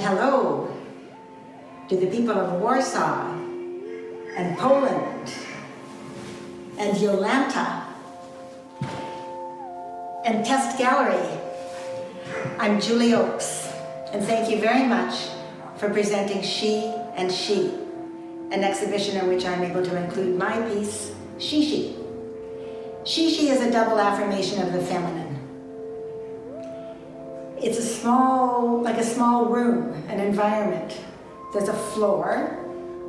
And hello to the people of Warsaw and Poland and Yolanta and Test Gallery. I'm Julie Oakes, and thank you very much for presenting She and She, an exhibition in which I'm able to include my piece, Shishi. Shishi is a double affirmation of the feminine. It's a small, like a small room, an environment. There's a floor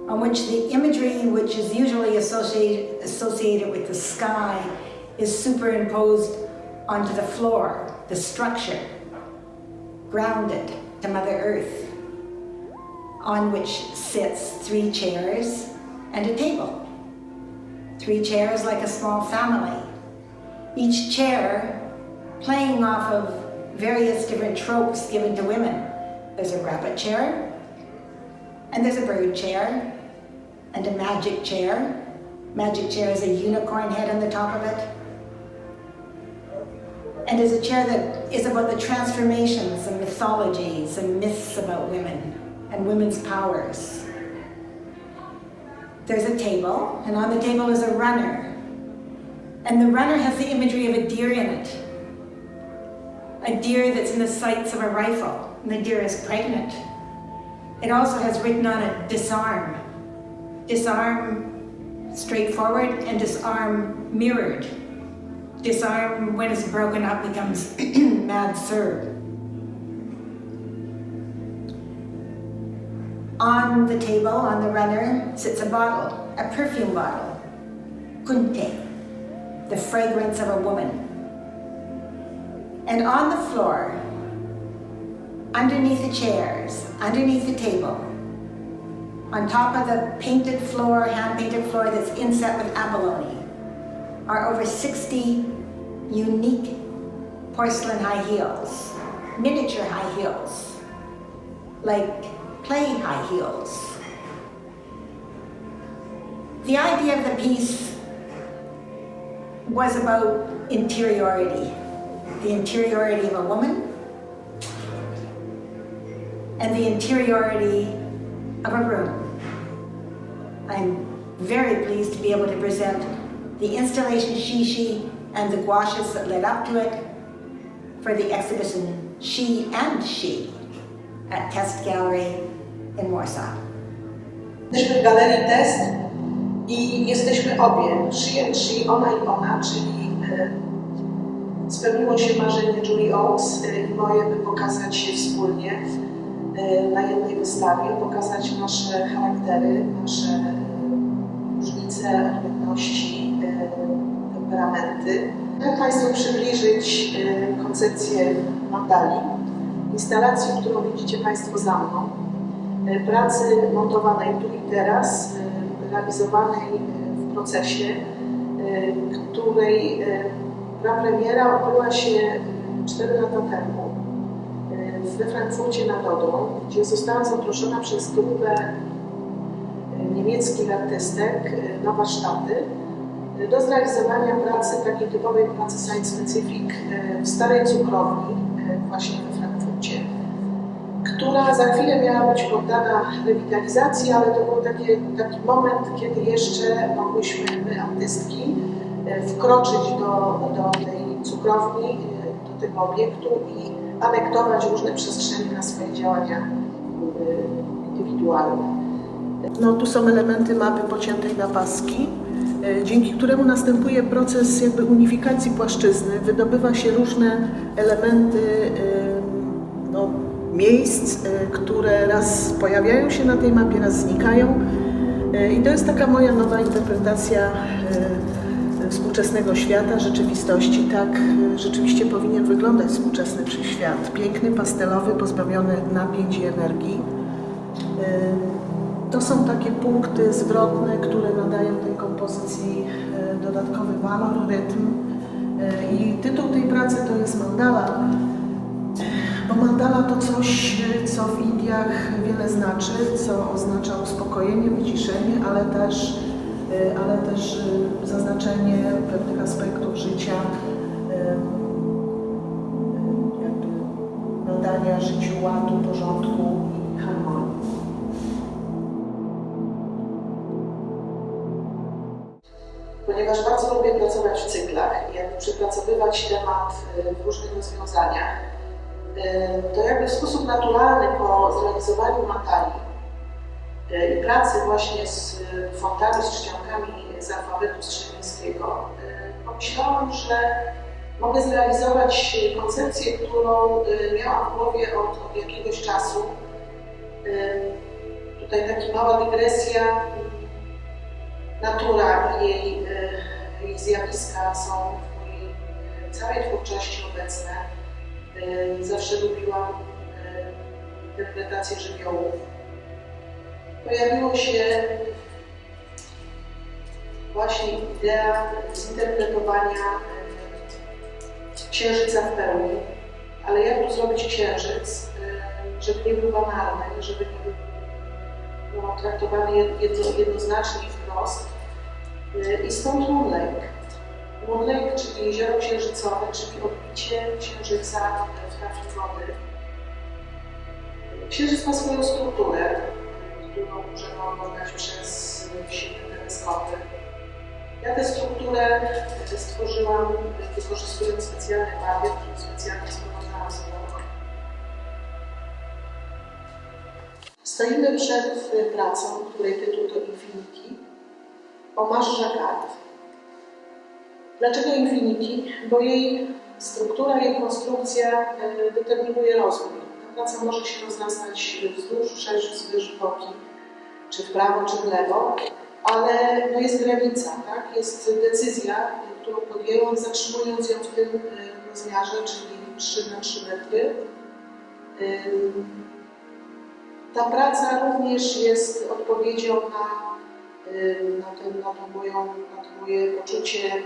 on which the imagery, which is usually associated, associated with the sky, is superimposed onto the floor, the structure, grounded to Mother Earth, on which sits three chairs and a table. Three chairs like a small family. Each chair playing off of various different tropes given to women. There's a rabbit chair, and there's a bird chair, and a magic chair. Magic chair has a unicorn head on the top of it. And is a chair that is about the transformations and mythologies and myths about women and women's powers. There's a table, and on the table is a runner. And the runner has the imagery of a deer in it. A deer that's in the sights of a rifle, and the deer is pregnant. It also has written on it disarm. Disarm straightforward and disarm mirrored. Disarm when it's broken up becomes mad Serb. On the table, on the runner, sits a bottle, a perfume bottle. Kunte, the fragrance of a woman. And on the floor, underneath the chairs, underneath the table, on top of the painted floor, hand painted floor that's inset with abalone, are over 60 unique porcelain high heels, miniature high heels, like play high heels. The idea of the piece was about interiority, the interiority of a woman and the interiority of a room. I'm very pleased to be able to present the installation Shishi and the gouaches that led up to it for the exhibition She and She at Test Gallery in Warsaw. Jesteśmy w galerii test i jesteśmy obie, she and she, ona i ona, czyli spełniło się marzenie Julie Oaks e, i moje, by pokazać się wspólnie e, na jednej wystawie, pokazać nasze charaktery, nasze e, różnice, odmienności, temperamenty. Chcę Państwu przybliżyć koncepcję mandali, instalacji, którą widzicie Państwo za mną pracy montowanej tu i teraz, realizowanej w procesie, której e, prapremiera odbyła się 4 lata temu e, we Frankfurcie nad Odrą, gdzie zostałam zaproszona przez grupę e, niemieckich artystek e, na warsztaty e, do zrealizowania pracy, takiej typowej pracy science specific e, w starej cukrowni e, właśnie we Frankfurcie która za chwilę miała być poddana rewitalizacji, ale to był taki, taki moment, kiedy jeszcze mogłyśmy, my artystki, e, wkroczyć do, do tej cukrowni, e, do tego obiektu i anektować różne przestrzenie na swoje działania e, indywidualne. No, tu są elementy mapy pociętej na paski, e, dzięki któremu następuje proces jakby unifikacji płaszczyzny. Wydobywa się różne elementy e, no, miejsc, e, które raz pojawiają się na tej mapie, raz znikają. E, I to jest taka moja nowa interpretacja e, współczesnego świata, rzeczywistości. Tak e, rzeczywiście powinien wyglądać współczesny świat. Piękny, pastelowy, pozbawiony napięć i energii. E, to są takie punkty zwrotne, które nadają tej kompozycji e, dodatkowy walor, rytm. I tytuł tej pracy to jest mandala, bo mandala to coś, co w Indiach wiele znaczy, co oznacza uspokojenie, wyciszenie, ale też, ale też zaznaczenie pewnych aspektów życia, jakby nadania życiu ładu, porządku i harmonii. Ponieważ bardzo lubię pracować w cyklach i jakby przepracowywać temat w różnych rozwiązaniach, to jakby w sposób naturalny po zrealizowaniu matalii i pracy właśnie z fontami, z czcionkami z alfabetu strzemińskiego pomyślałam, że mogę zrealizować koncepcję, którą y, miałam w głowie od, od jakiegoś czasu. Y, Tutaj taka mała dygresja. Natura i jej, y, jej zjawiska są w mojej całej twórczości obecne. Zawsze lubiłam interpretację żywiołów. Pojawiło się właśnie idea zinterpretowania y, księżyca w pełni, ale jak tu zrobić księżyc, y, żeby nie był banalny, żeby nie był no, traktowany jed- jedno, jednoznacznie wprost. Y, I stąd Moonlake. Moonlake, czyli jezioro księżycowe, czyli odbicie księżyca w tafli wody. Księżyc ma swoją strukturę, którą możemy oglądać przez silne teleskopy. Ja tę strukturę stworzyłam wykorzystując specjalny papier, który specjalnie sprowadzałam z. Stoimy przed y, pracą, której tytuł to Infinity, o Marze Jacquard. Dlaczego Infinity? Bo jej struktura, jej konstrukcja determinuje rozwój. Ta praca może się rozrastać wzdłuż, wszerz, wzwyż, boki, czy w prawo, czy w lewo, ale no jest granica, tak? jest decyzja, którą podjęłam, zatrzymując ją w tym y, rozmiarze, czyli 3 na 3 metry. Ta praca również jest odpowiedzią na, na, ten, na, to, moją, na to moje poczucie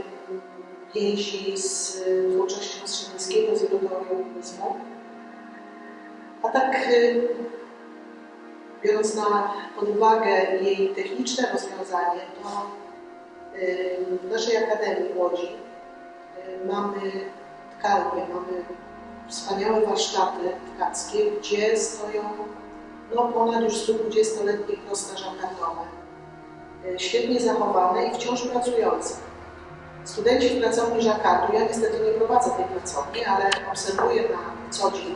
więzi z y, twórczością Strzeleckiego, z jego teorią. A tak, y, biorąc na pod uwagę jej techniczne rozwiązanie, to w naszej Akademii w Łodzi y, mamy tkalnię, mamy wspaniałe warsztaty tkackie, gdzie stoją no, ponad już 120-letnie prosta żakardowe, y, świetnie zachowane i wciąż pracujące. Studenci w pracowni żakardu, ja niestety nie prowadzę tej pracowni, ale obserwuję na co dzień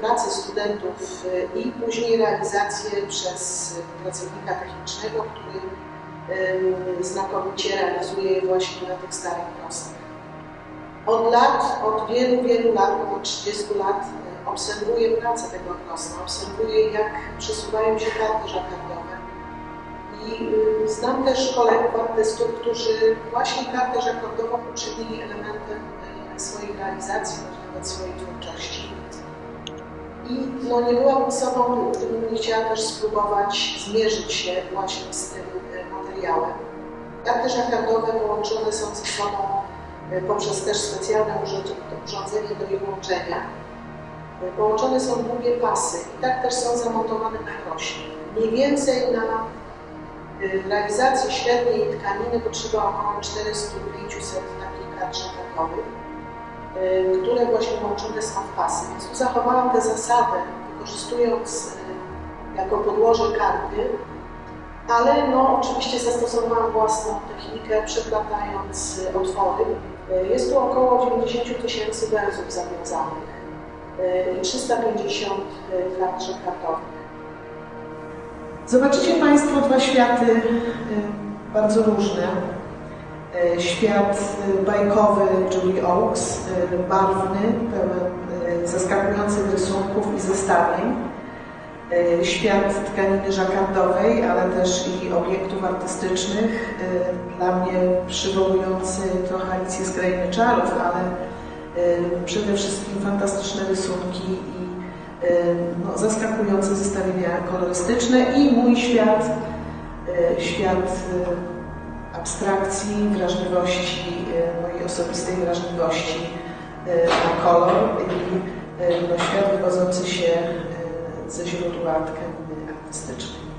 pracę studentów y, i później realizację przez pracownika technicznego, który y, znakomicie realizuje je właśnie na tych starych prostach. Od lat, od wielu, wielu lat, około 30 lat y, obserwuję pracę tego prosta, obserwuję jak przesuwają się karty żakardowe. I y, znam też kolegów artystów, którzy właśnie kartę żakardową uczynili elementem y, swojej realizacji, nawet swojej twórczości. I no, nie byłabym sobą, gdybym nie chciała też spróbować zmierzyć się właśnie z tym y, materiałem. Karty żakardowe połączone są ze sobą y, poprzez też specjalne urząd- urządzenie do ich łączenia. Y, Połączone są długie pasy i tak też są zamontowane na krośnie. Mniej więcej na realizację średniej tkaniny potrzeba około 400-500 takich kart które właśnie łączone są w pasy. Więc tu zachowałam tę zasadę, wykorzystując y, jako podłoże karty, ale no, oczywiście zastosowałam własną technikę, przeplatając y, otwory. Y, Jest tu około 90 tysięcy wersów zawiązanych y, i 350 y, kart żakardowych. Zobaczycie Państwo dwa światy y, bardzo różne. Y, Świat y, bajkowy Julie Oaks, y, barwny, pełen zaskakujących rysunków i zestawień. Świat tkaniny żakardowej, ale też i obiektów artystycznych, dla mnie przywołujący trochę Alicję z Krainy Czarów, ale przede wszystkim fantastyczne rysunki i no, zaskakujące zestawienia kolorystyczne i mój świat, świat abstrakcji, wrażliwości, y, mojej osobistej wrażliwości y, na kolor i y, no, świat wywodzący się ze źródła tkaniny artystycznej.